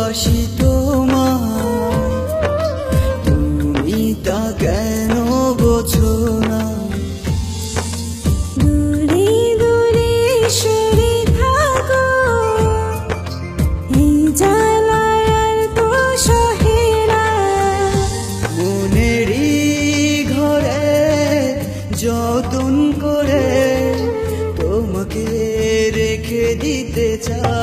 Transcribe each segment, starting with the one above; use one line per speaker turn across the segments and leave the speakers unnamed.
ভালোবাসি তোমায়। তুমি তা কেন বোঝো না?
দূরে দূরে সরে থাকো। এই জ্বালায় তো সহে না।
মনেরই ঘরে যতন করে তোমাকে রেখে দিতে চাই।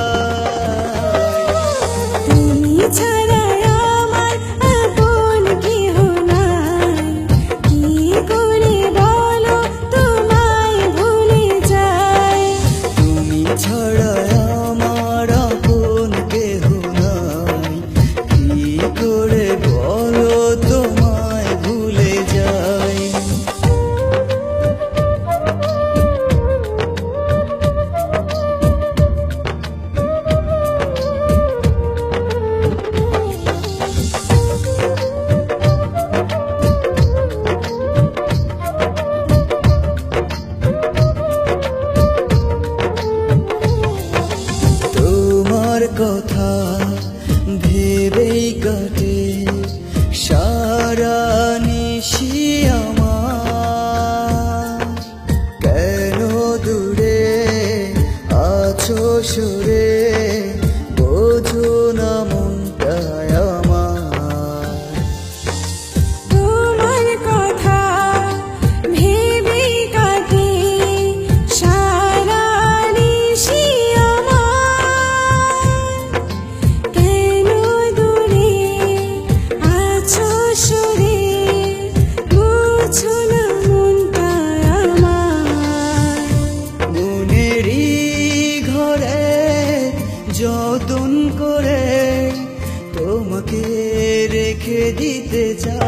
দিতে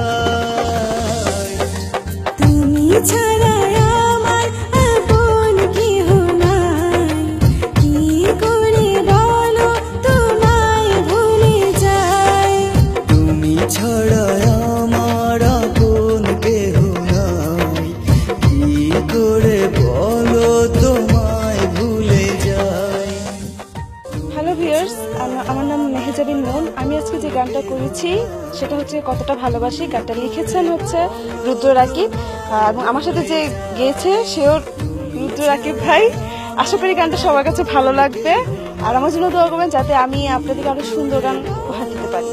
নুন মন, আমি আজকে যে গানটা করেছি, সেটা হচ্ছে কতটা ভালোবাসি, গানটা লিখেছেন হচ্ছে রুদ্র রাকিব। এবং আমার সাথে যে গেয়েছে, সেও রুদ্র রাকিব ভাই। আশা করি গানটা সবার কাছে ভালো লাগবে। আর আমার জন্য দোয়া করবেন যাতে আমি আপনাদেরকে আরও সুন্দর গান উপহার দিতে পারি।